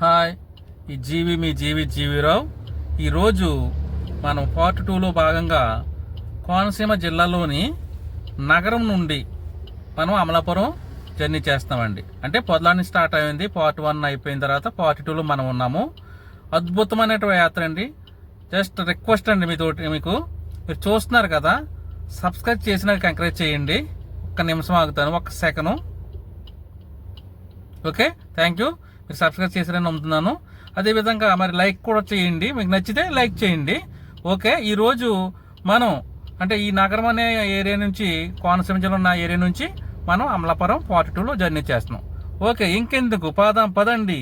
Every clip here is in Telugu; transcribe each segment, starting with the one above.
హాయ్. ఈ జీవి మీ జీవి జీవిరావు. ఈరోజు మనం పార్ట్ టూలో భాగంగా కోనసీమ జిల్లాలోని నగరం నుండి మనం అమలాపురం జర్నీ చేస్తామండి. అంటే పొదలాన్ని స్టార్ట్ అయింది పార్ట్ వన్ అయిపోయిన తర్వాత పార్ట్ టూలో మనం ఉన్నాము. అద్భుతమైనటువంటి యాత్ర అండి. జస్ట్ రిక్వెస్ట్ అండి మీతోటి మీకు. మీరు చూస్తున్నారు కదా సబ్స్క్రైబ్ చేసిన ఎంకరేజ్ చేయండి. ఒక్క నిమిషం ఆగుతాను ఒక్క సెకను. ఓకే? Thank you. మీరు సబ్స్క్రైబ్ చేశారని నమ్ముతున్నాను. అదేవిధంగా మరి లైక్ కూడా చేయండి. మీకు నచ్చితే లైక్ చేయండి. ఓకే ఈరోజు మనం అంటే ఈ నగరం అనే ఏరియా నుంచి కోనసీమ జిల్లా ఉన్న ఏరియా నుంచి మనం అమలాపురం పార్ట్ టూలో జర్నీ చేస్తున్నాం. ఓకే ఇంకెందుకు? పదాం పదండి.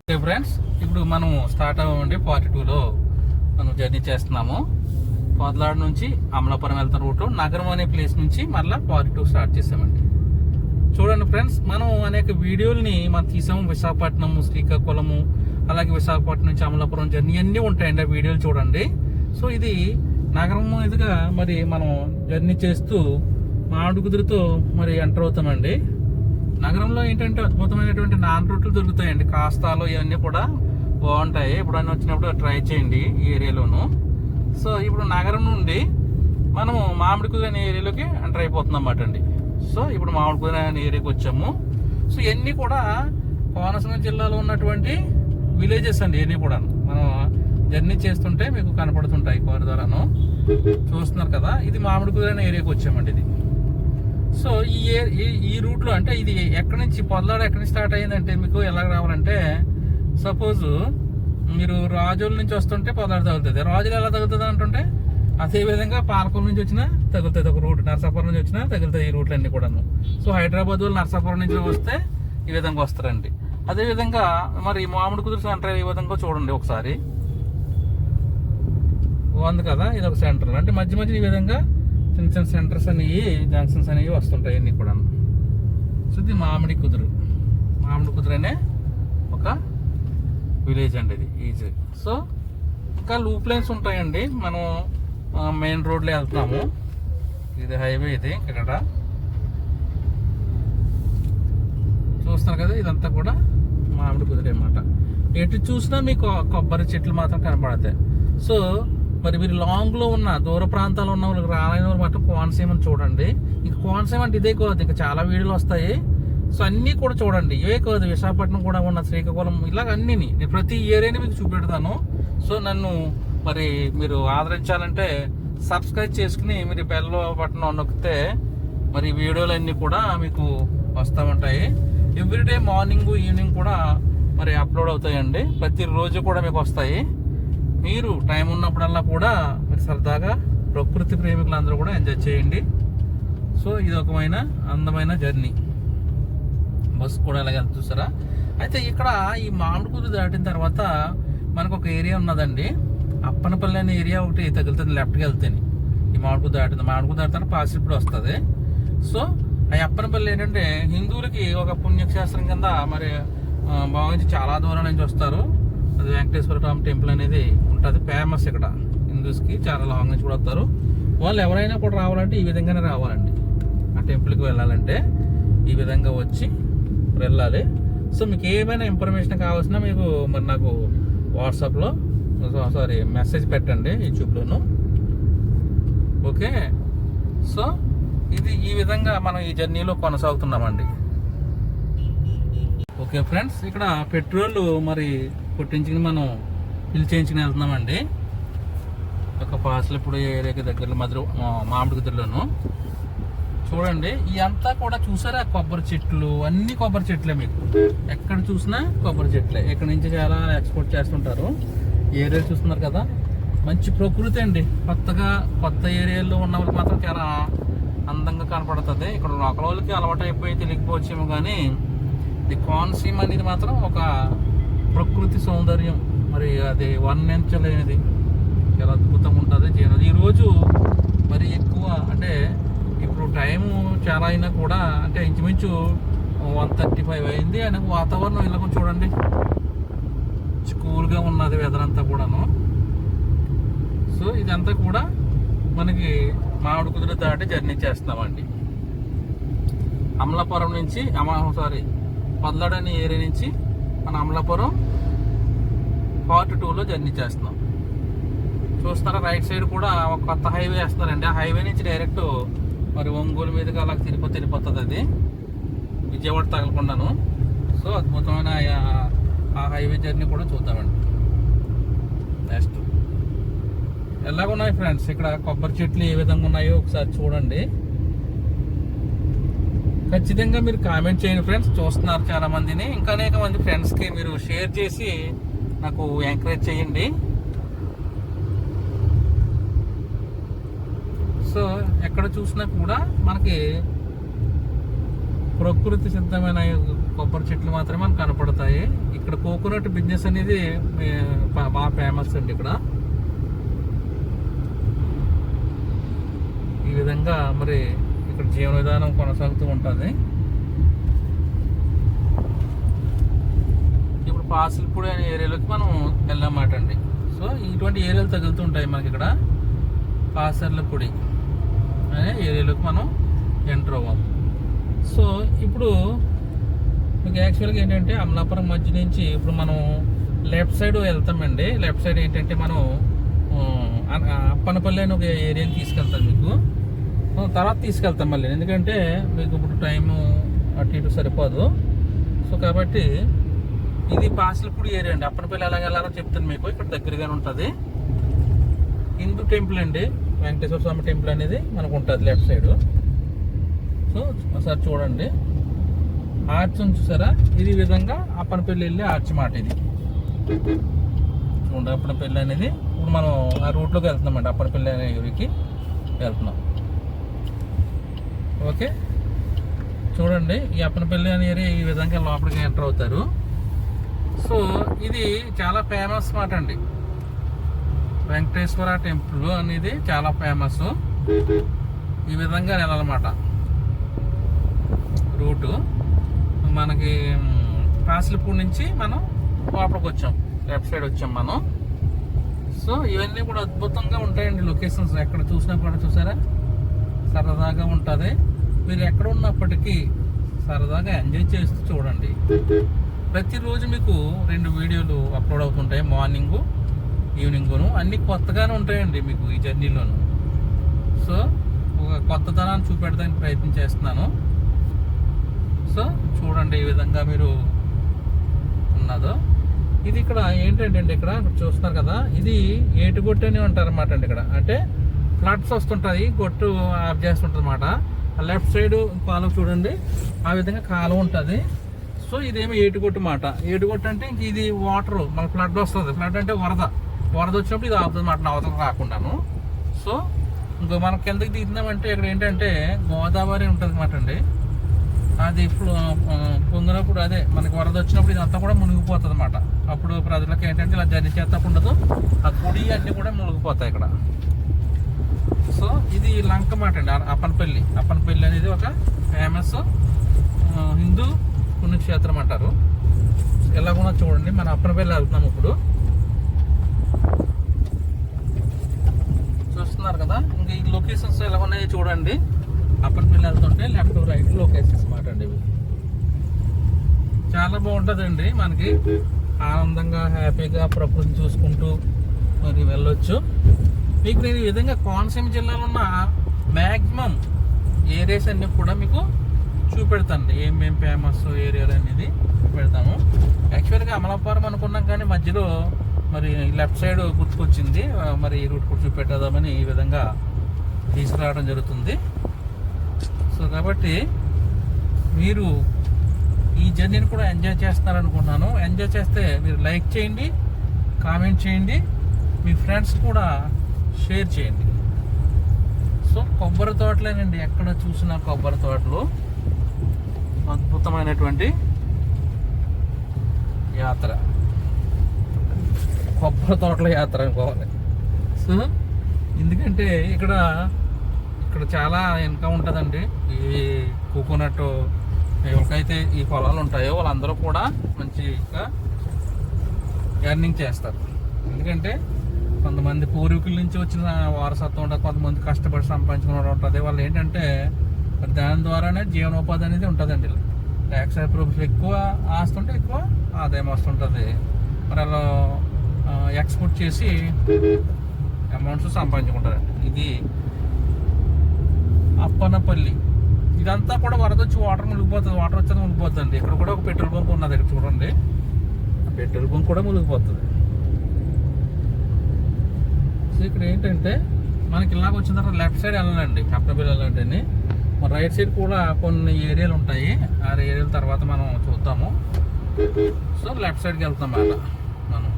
ఓకే ఫ్రెండ్స్ ఇప్పుడు మనం స్టార్ట్ అవ్వండి పార్ట్ టూలో మనం జర్నీ చేస్తున్నాము. కోదలాడు నుంచి అమలాపురం వెళ్తున్న రూటు నగరం అనే ప్లేస్ నుంచి మళ్ళీ పార్ట్ టూ స్టార్ట్ చేసామండి చూడండి ఫ్రెండ్స్ మనం అనేక వీడియోల్ని మనం తీసాము విశాఖపట్నము శ్రీకాకుళము అలాగే విశాఖపట్నం నుంచి అమలాపురం జర్నీ అన్నీ ఉంటాయండి ఆ వీడియోలు చూడండి. సో ఇది నగరం మీదుగా మరి మనం జర్నీ చేస్తూ మామిడి కుదురుతో మరి ఎంటర్ అవుతామండి. నగరంలో ఏంటంటే అద్భుతమైనటువంటి నాన్ రూట్లు దొరుకుతాయండి. కాస్తాలు ఇవన్నీ కూడా బాగుంటాయి. ఎప్పుడైనా వచ్చినప్పుడు ట్రై చేయండి ఈ ఏరియాలోను. సో ఇప్పుడు నగరం నుండి మనము మామిడి కుదిరి అనే ఏరియాలోకి ఎంటర్ అయిపోతున్నాం అన్నమాట అండి. సో ఇప్పుడు మామిడి కుదిరి ఏరియాకి వచ్చాము. సో ఇవన్నీ కూడా కోనసీమ జిల్లాలో ఉన్నటువంటి విలేజెస్ అండి ఇవన్నీ కూడా. మనం జర్నీ చేస్తుంటే మీకు కనపడుతుంటాయి కోరదారాను చూస్తున్నారు కదా ఇది మామిడి కుదిరి ఏరియాకి వచ్చామండి ఇది. సో ఈ ఏ- ఈ- ఈ రూట్లో అంటే ఇది ఎక్కడి నుంచి పొదలాడ ఎక్కడి నుంచి స్టార్ట్ అయ్యిందంటే మీకు ఎలా రావాలంటే సపోజు మీరు రాజుల నుంచి వస్తుంటే పొదలాడ తగులుతుంది. రాజులు ఎలా తగులుతుంది అంటుంటే అదే విధంగా పాలకొల నుంచి వచ్చినా తగులుతుంది ఒక రూట్. నర్సాపురం నుంచి వచ్చినా తగులుతాయి ఈ రూట్లు అన్ని కూడాను. సో హైదరాబాద్ వాళ్ళు నర్సాపురం నుంచి వస్తే ఈ విధంగా వస్తారండి. అదే విధంగా మరి మామిడి కుదురు సెంటర్ ఈ విధంగా చూడండి ఒకసారి. ఉంది కదా ఇది ఒక సెంటర్. అంటే మధ్య మధ్య ఈ విధంగా చిన్న చిన్న సెంటర్స్ అనేవి జంక్షన్స్ అనేవి వస్తుంటాయి అన్ని కూడా సో ఇది మామిడి కుదురు. మామిడి కుదురు అనే ఒక విలేజ్ అండి ఇది. ఈజీ సో ఇంకా లూప్ లైన్స్ ఉంటాయండి. మనం మెయిన్ రోడ్లో వెళ్తాము. ఇది హైవే ఇది ఇక్కడ. చూస్తున్నారు కదా ఇదంతా కూడా మామిడి కుదిరే అన్నమాట ఎటు చూసినా మీకు కొబ్బరి చెట్లు మాత్రం కనపడతాయి సో మరి మీరు లాంగ్లో ఉన్న దూర ప్రాంతాల్లో ఉన్న వాళ్ళకి రాలేని వాళ్ళు మాత్రం కోనసీమని చూడండి. ఇంకా కోనసీమ అంటే ఇదే కాదు ఇంకా చాలా వీడియోలు వస్తాయి. సో అన్నీ కూడా చూడండి. ఇవే కాదు విశాఖపట్నం కూడా ఉన్న శ్రీకాకుళం ఇలాగ అన్నీ నేను ప్రతి ఏరియాని మీకు చూపెడతాను. సో నన్ను మరి మీరు ఆదరించాలంటే సబ్స్క్రైబ్ చేసుకుని మీరు బెల్ బటన్ నొక్కితే మరి వీడియోలు అన్నీ కూడా మీకు వస్తూ ఉంటాయి. ఎవ్రీడే మార్నింగ్ ఈవినింగ్ కూడా మరి అప్లోడ్ అవుతాయండి. ప్రతిరోజు కూడా మీకు వస్తాయి. మీరు టైం ఉన్నప్పుడల్లా కూడా మీరు సరదాగా ప్రకృతి ప్రేమికులందరూ కూడా ఎంజాయ్ చేయండి. సో ఇది ఒకమైన అందమైన జర్నీ బస్సు కూడా అలాగే చూసారా? అయితే ఇక్కడ ఈ మామిడికూరు దాటిన తర్వాత మనకు ఒక ఏరియా ఉన్నదండి. అప్పనపల్లి అనే ఏరియా ఒకటి తగులుతుంది లెఫ్ట్కి వెళ్తేనే ఈ మామిడికూరు దాటింది మామిడికూరు దాటితే పాసిప్పుడు వస్తుంది. సో ఆ అప్పనపల్లి ఏంటంటే హిందువులకి ఒక పుణ్యక్షేత్రం కింద మరి బాగుంచి చాలా దూరం నుంచి వస్తారు. అది వెంకటేశ్వర స్వామి టెంపుల్ అనేది ఉంటుంది. ఫేమస్ ఇక్కడ. హిందూస్కి చాలా లాంగ్ నుంచి కూడా వస్తారు. వాళ్ళు ఎవరైనా కూడా రావాలంటే ఈ విధంగానే రావాలండి. ఆ టెంపుల్కి వెళ్ళాలంటే ఈ విధంగా వచ్చి వెళ్ళాలి. సో మీకు ఏమైనా ఇన్ఫర్మేషన్ కావాల్సిన మీకు మరి నాకు వాట్సాప్లో సారీ మెసేజ్ పెట్టండి యూట్యూబ్లోను ఓకే సో ఇది ఈ విధంగా మనం ఈ జర్నీలో కొనసాగుతున్నామండి. ఓకే ఫ్రెండ్స్ ఇక్కడ పెట్రోల్ మరి కొట్టించుకుని మనం ఫిల్ చేయించుకుని వెళ్తున్నామండి. ఒక పాసలు ఇప్పుడు ఏరియాకి దగ్గరలో మధుర మామిడి కుదురులోను చూడండి ఇదంతా కూడా చూసారా? కొబ్బరి చెట్లు అన్ని కొబ్బరి చెట్లే మీకు. ఎక్కడ చూసినా కొబ్బరి చెట్లే. ఇక్కడ నుంచి చాలా ఎక్స్పోర్ట్ చేస్తుంటారు. ఏరియా చూస్తున్నారు కదా? మంచి ప్రకృతి అండి. కొత్తగా కొత్త ఏరియాలో ఉన్న వాళ్ళకి మాత్రం చాలా అందంగా కనపడుతుంది. ఇక్కడ లోకల్ వాళ్ళకి అలవాటు అయిపోయి తెలియకపోవచ్చేమో కానీ ఇది కోనసీమ అనేది మాత్రం ఒక ప్రకృతి సౌందర్యం. మరి అది వర్ణించలేనిది. చాలా అద్భుతంగా ఉంటుంది జీవనం. ఈరోజు మరి ఎక్కువ అంటే ఇప్పుడు టైము చాలా అయినా కూడా అంటే ఇంచుమించు వన్ థర్టీ ఫైవ్ అయింది. అయినా వాతావరణం ఇలా చూడండి. మంచి కూల్గా ఉన్నది వెదర్ అంతా కూడాను. సో ఇదంతా కూడా మనకి మామిడి కుదురు దాటి జర్నీ చేస్తున్నామండి. అమలాపురం నుంచి అమ సారీ పొదలాడని ఏరియా నుంచి మన అమలాపురం పార్ట్ టూలో జర్నీ చేస్తున్నాం. చూస్తారా రైట్ సైడ్ కూడా ఒక కొత్త హైవే వేస్తున్నారండి. ఆ హైవే నుంచి డైరెక్ట్ మరి ఒంగోలు మీదుగా అలా తిరుపతి తిరిగిపోతుంది అది. విజయవాడ తగలకుండాను. సో అద్భుతమైన ఆ- హైవే జర్నీ కూడా చూద్దామండి. నెక్స్ట్ ఎలాగున్నాయి ఫ్రెండ్స్ ఇక్కడ కొబ్బరి చెట్లు ఏ విధంగా ఉన్నాయో ఒకసారి చూడండి. ఖచ్చితంగా మీరు కామెంట్ చేయండి ఫ్రెండ్స్ చూస్తున్నారు చాలా మందిని. ఇంకా అనేక మంది ఫ్రెండ్స్కి మీరు షేర్ చేసి నాకు ఎంకరేజ్ చేయండి. సో ఎక్కడ చూసినా కూడా మనకి ప్రకృతి సిద్ధమైన కొబ్బరి చెట్లు మాత్రమే మనకు కనపడతాయి. ఇక్కడ కోకోనట్ బిజినెస్ అనేది బాగా ఫేమస్ అండి ఇక్కడ. ఈ విధంగా మరి ఇక్కడ జీవన విధానం కొనసాగుతూ ఉంటుంది. ఇప్పుడు పాసిల్పూడి అనే ఏరియాలోకి మనం వెళ్ళామాట అండి. సో ఇటువంటి ఏరియాలు తగులుతుంటాయి మనకి ఇక్కడ. పాసర్లపూడి అనే ఏరియాలోకి మనం ఎంటర్ అవ్వాలి. సో ఇప్పుడు మీకు యాక్చువల్గా ఏంటంటే అమలాపురం మధ్య నుంచి ఇప్పుడు మనం లెఫ్ట్ సైడ్ వెళ్తామండి. లెఫ్ట్ సైడ్ ఏంటంటే మనం అప్పనపల్లి అని ఒక ఏరియాని తీసుకెళ్తాం మీకు. తర్వాత తీసుకెళ్తాం మళ్ళీ. ఎందుకంటే మీకు ఇప్పుడు టైము అటు ఇటు సరిపోదు. సో కాబట్టి ఇది పాసలపూడి ఏరియా అండి. అప్పనపల్లి ఎలా వెళ్ళాలో చెప్తాను మీకు. ఇక్కడ దగ్గరగానే ఉంటుంది. హిందూ టెంపుల్ అండి. వెంకటేశ్వర స్వామి టెంపుల్ అనేది మనకు ఉంటుంది లెఫ్ట్ సైడ్ సో ఒకసారి చూడండి. ఆర్చ్ ఉంది చూసారా? ఇది విధంగా అప్పనపల్లి వెళ్ళి ఆర్చ్ మాట ఇది. చూడండి అప్పనపల్లి అనేది. ఇప్పుడు మనం ఆ రూట్లోకి వెళ్తున్నామండి అప్పనపల్లి అనే ఊరికి వెళ్తున్నాం. ఓకే? చూడండి ఈ అప్పనపల్లి అనే ఏరియా ఈ విధంగా లోపలికి ఎంటర్ అవుతారు. సో ఇది చాలా ఫేమస్ మాట అండి. వెంకటేశ్వర టెంపుల్ అనేది చాలా ఫేమస్ ఈ విధంగా వెళ్ళాలన్నమాట రూటు మనకి కాసిలిపూడి నుంచి మనం లోపలికి వచ్చాం. లెఫ్ట్ సైడ్ వచ్చాం మనం. సో ఇవన్నీ కూడా అద్భుతంగా ఉంటాయండి లొకేషన్స్. ఎక్కడ చూసినా కూడా చూసారా? సరదాగా ఉంటుంది. మీరు ఎక్కడ ఉన్నప్పటికీ సరదాగా ఎంజాయ్ చేస్తూ చూడండి. ప్రతిరోజు మీకు రెండు వీడియోలు అప్లోడ్ అవుతుంటాయి. మార్నింగ్ ఈవినింగ్ను. అన్ని కొత్తగానే ఉంటాయండి మీకు ఈ జర్నీలోను. సో ఒక కొత్తదనాన్ని చూపెడడానికి ప్రయత్నం చేస్తున్నాను. సో చూడండి ఈ విధంగా మీరు ఉన్నదో. ఇది ఇక్కడ ఏంటంటే అండి ఇక్కడ చూస్తున్నారు కదా ఇది ఏటుగొట్టు అని అంటారు అనమాట అండి ఇక్కడ. అంటే ఫ్లడ్స్ వస్తుంటాయి గొట్టు ఆఫ్ చేస్తుంటుంది అనమాట లెఫ్ట్ సైడ్ కాలం చూడండి ఆ విధంగా కాలం ఉంటుంది. సో ఇదేమో ఏటుగొట్టు మాట. ఏటుగొట్టు అంటే ఇంక ఇది వాటర్ మన ఫ్లడ్ వస్తుంది. ఫ్లడ్ అంటే వరద. వరద వచ్చినప్పుడు ఇది ఆపుతుంది మాట అవతల రాకుండాను. సో ఇంకో మనం కిందకి దిగుతున్నామంటే ఇక్కడ ఏంటంటే గోదావరి ఉంటుంది అనమాట అండి. అది ఇప్పుడు పొందినప్పుడు పొంగినప్పుడు అదే మనకి వరద వచ్చినప్పుడు ఇదంతా కూడా మునిగిపోతుంది అనమాట అప్పుడు ప్రజలకు ఏంటంటే ఇలా జర్నీ చేస్తూ ఉండదు ఆ గుడి అన్నీ కూడా మునిగిపోతాయి ఇక్కడ. సో ఇది లంక మాట అండి అప్పనపల్లి. అప్పనపల్లి అనేది ఒక ఫేమస్ హిందూ పుణ్యక్షేత్రం అంటారు. ఎలాగున్నా చూడండి మన అప్పనపల్లి వెళ్తున్నాం ఇప్పుడు. చూస్తున్నారు కదా ఇంకా ఈ లొకేషన్స్ ఎలా ఉన్నాయో చూడండి. అప్పనపల్లి వెళ్తుంటే లెఫ్ట్ రైట్ లొకేషన్స్. అండి ఇవి చాలా బాగుంటుందండి మనకి. ఆనందంగా హ్యాపీగా ప్రకృతిని చూసుకుంటూ మరి వెళ్ళొచ్చు. మీకు నేను ఈ విధంగా కోనసీమ జిల్లాలో ఉన్న మ్యాక్సిమం ఏరియాస్ అన్నీ కూడా మీకు చూపెడతాను ఏమేం ఫేమస్ ఏరియాలు అనేది చూపెడతాము యాక్చువల్గా అమలాపురం అనుకున్నాం కానీ మధ్యలో మరి లెఫ్ట్ సైడ్ గుర్తుకొచ్చింది. మరి ఈ రూట్ కూడా చూపెట్టేద్దామని ఈ విధంగా తీసుకురావడం జరుగుతుంది. సో కాబట్టి మీరు ఈ జర్నీని కూడా ఎంజాయ్ చేస్తారనుకుంటున్నాను ఎంజాయ్ చేస్తే మీరు లైక్ చేయండి కామెంట్ చేయండి మీ ఫ్రెండ్స్ కూడా షేర్ చేయండి. సో కొబ్బరి తోటలేనండి ఎక్కడ చూసినా కొబ్బరి తోటలు. అద్భుతమైనటువంటి యాత్ర. కొబ్బరి తోటల యాత్ర అనుకోవాలి. సో ఎందుకంటే ఇక్కడ ఇక్కడ చాలా ఇన్కమ్ ఉంటుందండి. ఈ కోకోనట్ ఎవరికైతే ఈ పొలాలు ఉంటాయో వాళ్ళందరూ కూడా మంచిగా ఎర్నింగ్ చేస్తారు. ఎందుకంటే కొంతమంది పూర్వీకుల నుంచి వచ్చిన వారసత్వం ఉంటుంది కొంతమంది కష్టపడి సంపాదించుకున్న ఉంటుంది వాళ్ళు ఏంటంటే మరి దాని ద్వారానే జీవనోపాధి అనేది ఉంటుందండి ట్యాక్స్ అప్రూవల్స్ ఎక్కువ ఆస్తి ఉంటే ఎక్కువ ఆదాయం వస్తుంటుంది మరి అలా ఎక్స్పోర్ట్ చేసి అమౌంట్స్ సంపాదించుకుంటారండి. ఇది అప్పనపల్లి ఇదంతా కూడా వరద వచ్చి వాటర్ మునిగిపోతుంది. వాటర్ వచ్చేది మునిగిపోతుంది ఇక్కడ కూడా ఒక పెట్రోల్ బంక్ ఉన్నది ఇక్కడ చూడండి. ఆ పెట్రోల్ బంక్ కూడా మునిగిపోతుంది. సో ఇక్కడ ఏంటంటే మనకి ఇలాగ వచ్చిన తర్వాత లెఫ్ట్ సైడ్ వెళ్ళాలండి. కప్టబిల్ వెళ్ళాలంటే మన రైట్ సైడ్ కూడా కొన్ని ఏరియాలు ఉంటాయి. ఆ ఏరియాల తర్వాత మనం చూద్దాము. సో లెఫ్ట్ సైడ్కి వెళ్తాం అలా మనం.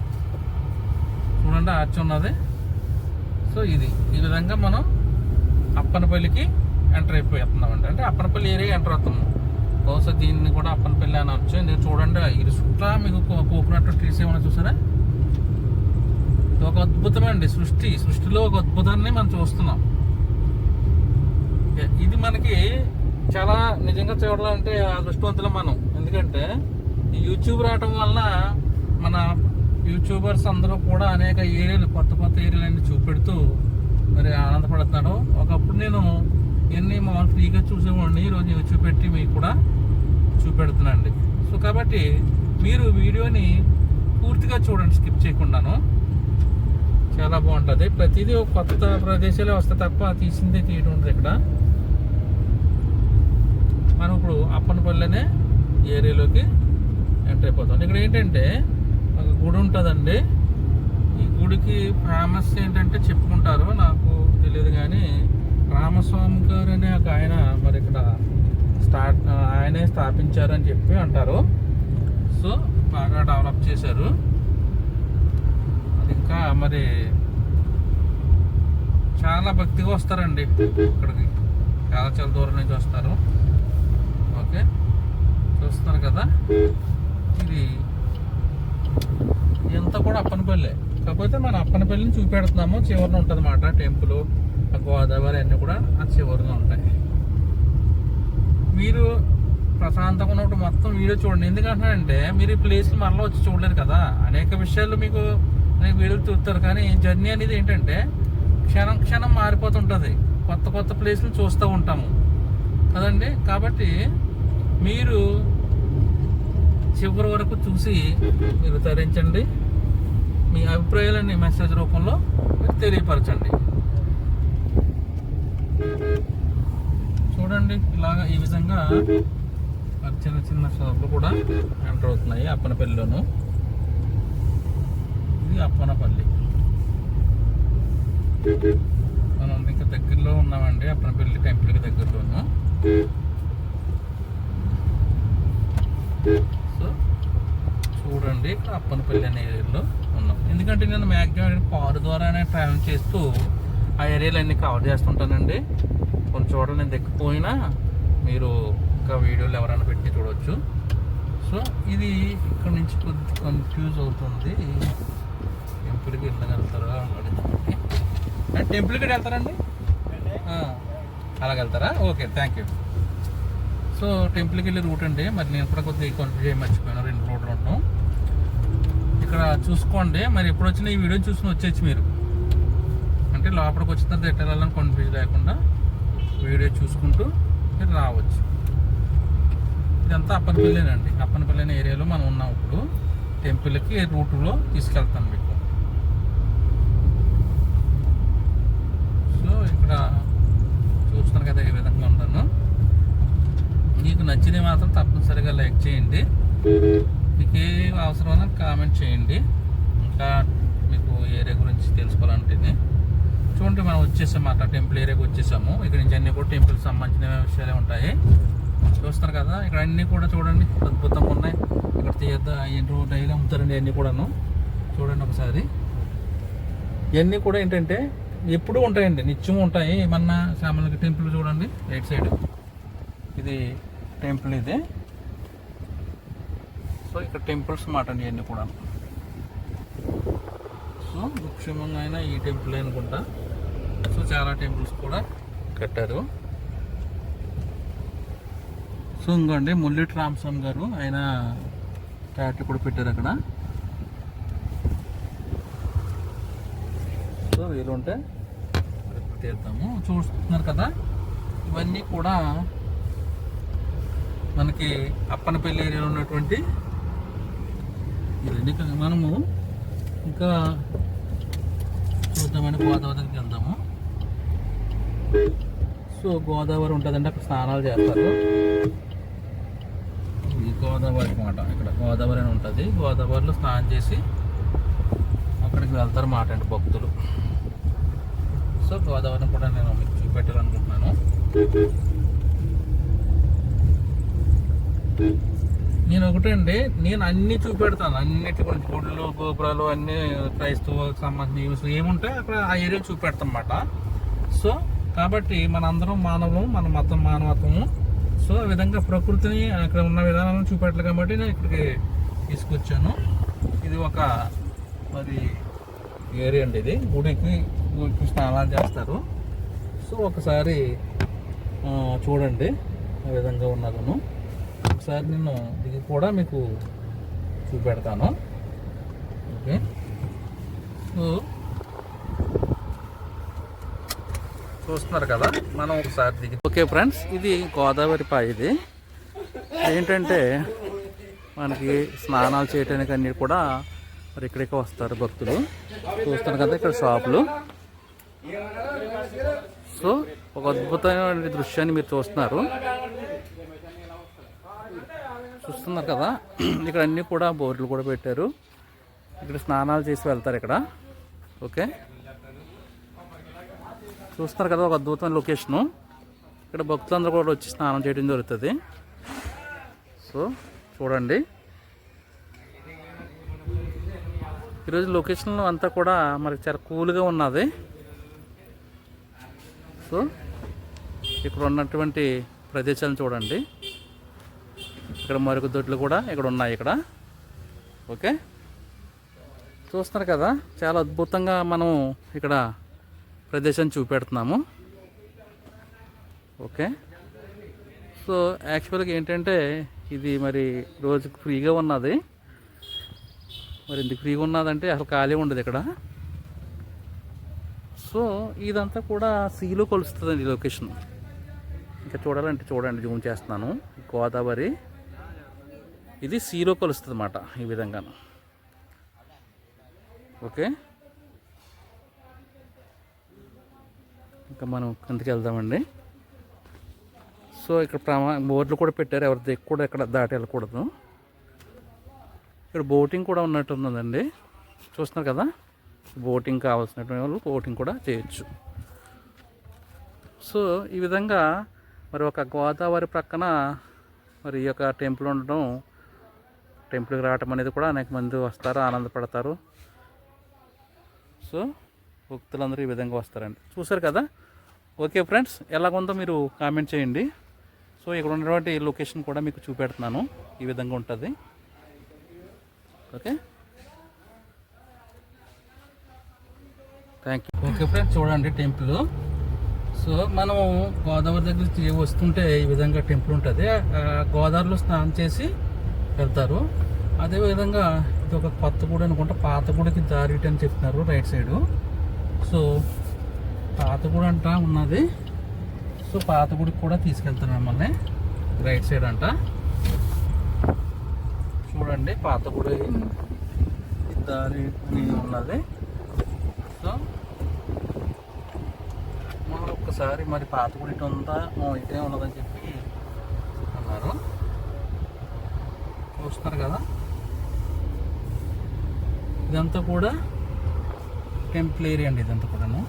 చూడండి ఆర్చ్ ఉన్నది. సో ఇది. ఈ విధంగా మనం అప్పనపల్లికి ఎంటర్ అయిపోతున్నాం అంటే అంటే అప్పనపల్లి ఏరియా ఎంటర్ అవుతున్నాం బహుశా దీన్ని కూడా అప్పనపల్లి అని అనొచ్చు. నేను చూడండి ఇది చుట్టా మీకు కోకోనట్ ట్రీస్ ఏమైనా చూసారా? ఇది ఒక అద్భుతమండి సృష్టి. సృష్టిలో ఒక అద్భుతాన్ని మనం చూస్తున్నాం. ఇది మనకి చాలా నిజంగా చూడాలంటే అదృష్టవంతులం మనం. ఎందుకంటే యూట్యూబ్ రావటం వలన మన యూట్యూబర్స్ అందరూ కూడా అనేక ఏరియాలు కొత్త కొత్త ఏరియాలన్నీ చూపెడుతూ మరి ఆనందపడుతున్నాడు ఒకప్పుడు నేను ఇవన్నీ మామూలు ఫ్రీగా చూసేవాడిని. ఈరోజు నేను చూపెట్టి మీకు కూడా చూపెడుతున్నాండి సో కాబట్టి మీరు వీడియోని పూర్తిగా చూడండి స్కిప్ చేయకుండాను. చాలా బాగుంటుంది. ప్రతిదీ ఒక కొత్త ప్రదేశాలే వస్తే తప్ప తీసిందే తీయడం ఉంటుంది ఇక్కడ. మనం ఇప్పుడు అప్పనపల్లెనే ఏరియాలోకి ఎంటర్ అయిపోతాం. ఇక్కడ ఏంటంటే ఒక గుడి ఉంటుందండి. ఈ గుడికి ఫేమస్ ఏంటంటే చెప్పుకుంటారు నాకు తెలియదు కానీ రామస్వామి గారు అనే ఒక ఆయన మరి ఇక్కడ స్టార్ట్ ఆయనే స్థాపించారని చెప్పి అంటారు. సో బాగా డెవలప్ చేశారు. అది ఇంకా మరి చాలా భక్తిగా వస్తారండి. ఇక్కడికి చాలా చాలా దూరం నుంచి వస్తారు. ఓకే? చూస్తున్నారు కదా? ఇది ఇంత కూడా అప్పనపల్లి. కాకపోతే మన అప్పనపల్లిని చూపెడుతున్నాము. చివరిన ఉంటుంది అన్నమాట టెంపుల్. గోదావరి అన్నీ కూడా ఆ చివరిలో ఉంటాయి. మీరు ప్రశాంతంగా ఉన్నప్పుడు మొత్తం వీడియో చూడండి. ఎందుకంటున్నానంటే మీరు ఈ ప్లేస్ని మరలా వచ్చి చూడలేరు కదా. అనేక విషయాలు మీకు అనేక వీడియోలు చూస్తారు. కానీ జర్నీ అనేది ఏంటంటే క్షణం క్షణం మారిపోతుంటుంది. కొత్త కొత్త ప్లేస్లు చూస్తూ ఉంటాము. కదండి? కాబట్టి మీరు చివరి వరకు చూసి మీరు తరించండి మీ అభిప్రాయాలని మెసేజ్ రూపంలో మీరు తెలియపరచండి. చూడండి. ఇలాగా ఈ విధంగా చిన్న చిన్న షాపులు కూడా ఎంటర్ అవుతున్నాయి అప్పనపల్లిలోను. ఇది అప్పనపల్లి. మనం ఇంకా దగ్గరలో ఉన్నామండి అప్పనపల్లి టెంపుల్కి దగ్గరలోను. సో చూడండి ఇక్కడ అప్పనపల్లి అనే ఏరియాలో ఉన్నాం. ఎందుకంటే నేను మ్యాక్సిమం కారు ద్వారానే ట్రావెల్ చేస్తూ ఆ ఏరియాలన్నీ అన్ని కవర్ చేస్తుంటానండి. కొన్ని చోట్ల నేను దగ్గర పోయినా మీరు ఇంకా వీడియోలు ఎవరైనా పెట్టి చూడవచ్చు సో ఇది ఇక్కడ నుంచి కొద్ది కన్ఫ్యూజ్ అవుతుంది. టెంపుల్కి వెళ్ళగలుగుతారా అడుగుతామండి టెంపుల్కి వెళ్తారండి? అలాగ వెళ్తారా? ఓకే థ్యాంక్ యూ సో టెంపుల్కి వెళ్ళే రూట్ అండి. మరి నేను కూడా కొద్దిగా కన్ఫ్యూజ్ అయ్యి మర్చిపోయాను. రెండు రోడ్లు ఉంటాం ఇక్కడ చూసుకోండి. మరి ఎప్పుడు వచ్చినా ఈ వీడియో చూసుకుని వచ్చేసి మీరు. అంటే లోపలికి వచ్చిన తర్వాత ఎట్లా వెళ్ళాలని కన్ఫ్యూజ్ లేకుండా. వీడియో చూసుకుంటూ మీరు రావచ్చు. ఇదంతా అప్పనపల్లినండి. అప్పనపల్లిన ఏరియాలో మనం ఉన్నాం ఇప్పుడు. టెంపుల్కి రూట్లో తీసుకెళ్తాను మీకు. సో ఇక్కడ చూస్తాను కదా ఈ విధంగా ఉన్నాను మీకు నచ్చినవి మాత్రం తప్పనిసరిగా లైక్ చేయండి. మీకు ఏ అవసరమైనా కామెంట్ చేయండి. ఇంకా మీకు ఏరియా గురించి తెలుసుకోవాలంటేనే. చూడండి మనం వచ్చేసాం అట్లా టెంపుల్ ఏరియాకి వచ్చేసాము. ఇక్కడ నుంచి అన్ని కూడా టెంపుల్ సంబంధించిన విషయాలే ఉంటాయి. చూస్తున్నారు కదా ఇక్కడ అన్ని కూడా చూడండి అద్భుతంగా ఉన్నాయి. ఇక్కడ తీర్థ ఏంటో డైలీ అమ్ముతారండి అన్నీ కూడాను. చూడండి ఒకసారి. ఇవన్నీ కూడా ఏంటంటే ఎప్పుడూ ఉంటాయండి నిత్యం ఉంటాయి. ఏమన్నా సామాన్లకి టెంపుల్ చూడండి రైట్ సైడ్ ఇది టెంపుల్ ఇది. సో ఇక్కడ టెంపుల్స్ మాట అండి ఇవన్నీ కూడా సో అయినా ఈ టెంపుల్ అనుకుంటా. సో చాలా టెంపుల్స్ కూడా కట్టారు. సో ఇంకోండి ముల్లిటి రామస్వామి గారు ఆయన ట్యాట్లు కూడా పెట్టారు అక్కడ. సో వీలుంటే తీద్దాము. చూస్తున్నారు కదా ఇవన్నీ కూడా మనకి అప్పనపల్లి ఏరియాలో ఉన్నటువంటి ఇవన్నీ మనము ఇంకా చూద్దామని గోదావరికి వెళ్దాము సో గోదావరి ఉంటుందంటే అక్కడ స్నానాలు చేస్తారు. ఇది గోదావరి మాట ఇక్కడ గోదావరి అని ఉంటుంది. గోదావరిలో స్నానం చేసి అక్కడికి వెళ్తారు మాట అండి భక్తులు. సో గోదావరిని కూడా నేను మీకు చూపెట్టాలనుకుంటున్నాను. నేను ఒకటండి నేను అన్ని చూపెడతాను. అన్నిటి గురించి గుళ్ళు గోపురాలు అన్ని క్రైస్తవులకు సంబంధించి ఏముంటే అక్కడ ఆ ఏరియా చూపెడతాం అన్నమాట సో కాబట్టి మనందరం మానవం మన మతం మానవత్వము. సో ఆ విధంగా ప్రకృతిని అక్కడ ఉన్న విధానాలను చూపెట్టాలి కాబట్టి నేను ఇక్కడికి తీసుకొచ్చాను. ఇది ఒక మరి ఏరియా అండి ఇది. గుడికి గుడికి స్నానాలు చేస్తారు. సో ఒకసారి చూడండి ఆ విధంగా ఉన్నదను. ఒకసారి నేను ఇది కూడా మీకు చూపెడతాను. ఓకే. సో చూస్తున్నారు కదా మనం ఒకసారి దిగి ఓకే ఫ్రెండ్స్ ఇది గోదావరి పాయ ఇది. ఏంటంటే మనకి స్నానాలు చేయడానికి అన్ని కూడా మరి ఇక్కడికి వస్తారు భక్తులు. చూస్తున్నారు కదా ఇక్కడ షాపులు. సో ఒక అద్భుతమైన దృశ్యాన్ని మీరు చూస్తున్నారు. చూస్తున్నారు కదా ఇక్కడ అన్నీ కూడా బోర్లు కూడా పెట్టారు. ఇక్కడ స్నానాలు చేసి వెళ్తారు ఇక్కడ. ఓకే? చూస్తున్నారు కదా ఒక అద్భుతమైన లొకేషను. ఇక్కడ భక్తులందరూ కూడా వచ్చి స్నానం చేయడం జరుగుతుంది. సో చూడండి. ఈరోజు లొకేషన్ అంతా కూడా మనకి చాలా కూల్గా ఉన్నది. సో ఇక్కడ ఉన్నటువంటి ప్రదేశాలను చూడండి. ఇక్కడ మరుగుదొడ్లు కూడా ఇక్కడ ఉన్నాయి ఇక్కడ. ఓకే? చూస్తున్నారు కదా చాలా అద్భుతంగా మనం ఇక్కడ ప్రదేశం చూపెడుతున్నాము. ఓకే? సో యాక్చువల్గా ఏంటంటే ఇది మరి రోజుకి ఫ్రీగా ఉన్నది. మరి ఎందుకు ఫ్రీగా ఉన్నదంటే అసలు ఖాళీ ఉండదు ఇక్కడ. సో ఇదంతా కూడా సీలో కొలుస్తుందండి లొకేషన్ ఇంకా చూడాలంటే చూడండి జూమ్ చేస్తున్నాను. గోదావరి. ఇది సీలో కొలుస్తుంది అన్నమాట ఈ విధంగా ఓకే? ఇంకా మనం కిందకి వెళ్దామండి. సో ఇక్కడ ప్రమా బోట్లు కూడా పెట్టారు. ఎవరి దగ్గర కూడా ఇక్కడ దాటి వెళ్ళకూడదు. ఇక్కడ బోటింగ్ కూడా ఉన్నట్టు ఉన్నదండి చూస్తున్నారు కదా? బోటింగ్ కావాల్సినటువంటి వాళ్ళు బోటింగ్ కూడా చేయొచ్చు. సో ఈ విధంగా మరి ఒక గోదావరి ప్రక్కన మరి ఈ యొక్క టెంపుల్ ఉండడం టెంపుల్కి రావటం అనేది కూడా అనేక మంది వస్తారు ఆనందపడతారు. సో భక్తులందరూ ఈ విధంగా వస్తారండి. చూసారు కదా? ఓకే ఫ్రెండ్స్ ఎలాగుందో మీరు కామెంట్ చేయండి. సో ఇక్కడ ఉన్నటువంటి లొకేషన్ కూడా మీకు చూపెడుతున్నాను. ఈ విధంగా ఉంటుంది. Okay? Thank you okay friends చూడండి టెంపుల్. సో మనం గోదావరి దగ్గర వస్తుంటే ఈ విధంగా టెంపుల్ ఉంటుంది. గోదావరిలో స్నానం చేసి వెళ్తారు. అదేవిధంగా ఇది ఒక కొత్త గుడి అనుకుంటా. పాత గుడికి దారి అని చెప్తున్నారు రైట్ సైడు. సో పాత గుడి అంట ఉన్నది. సో పాత గుడికి కూడా తీసుకెళ్తారు మిమ్మల్ని. రైట్ సైడ్ అంట. చూడండి పాత గుడి దారి అని ఉన్నది. సో మనం ఒక్కసారి మరి పాత గుడి ఇటు ఉందా? ఇటే ఉన్నదని చెప్పి అన్నారు. చూస్తున్నారు కదా. ఇదంతా కూడా టెంపుల్ ఏరియా అండి ఇదంతా కూడాను.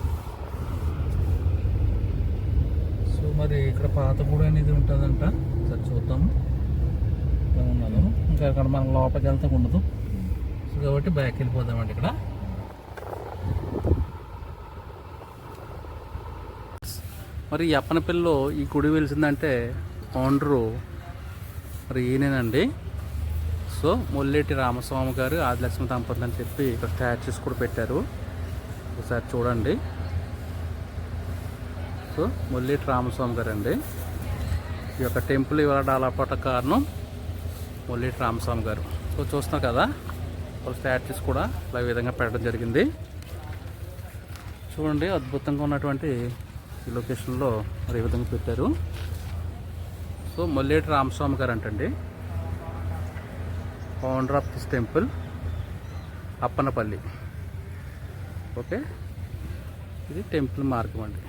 సో మరి ఇక్కడ పాత గుడి అనేది ఉంటుందంట. సరే చూద్దాము. ఉన్నాను ఇంకా అక్కడ మనం లోపలికి వెళ్తే ఉండదు. సో కాబట్టి బ్యాక్ వెళ్ళిపోదామండి ఇక్కడ. మరి ఈ అప్పనపల్లిలో ఈ గుడి వెలిసిందంటే ఓనరు మరి ఈయనేనండి. సో మొల్లేటి రామస్వామి గారు ఆదిలక్ష్మి దంపతులు అని చెప్పి ఇక్కడ స్టాచ్యూస్ కూడా పెట్టారు. ఒకసారి చూడండి. సో మొల్లేటి రామస్వామి గారు అండి ఈ యొక్క టెంపుల్ ఇవాళ డెవలప్ కారణం మొల్లేటి రామస్వామి గారు. సో చూస్తున్నాం కదా వాళ్ళ స్టాచ్యూస్ కూడా ఇలా విధంగా పెట్టడం జరిగింది. చూడండి అద్భుతంగా ఉన్నటువంటి ఈ లొకేషన్లో మరి ఈ విధంగా పెట్టారు. సో మొల్లేటి రామస్వామి గారు అంటండి founder of this temple Appanapalli. Okay? ఇది టెంపుల్ మార్గం అండి.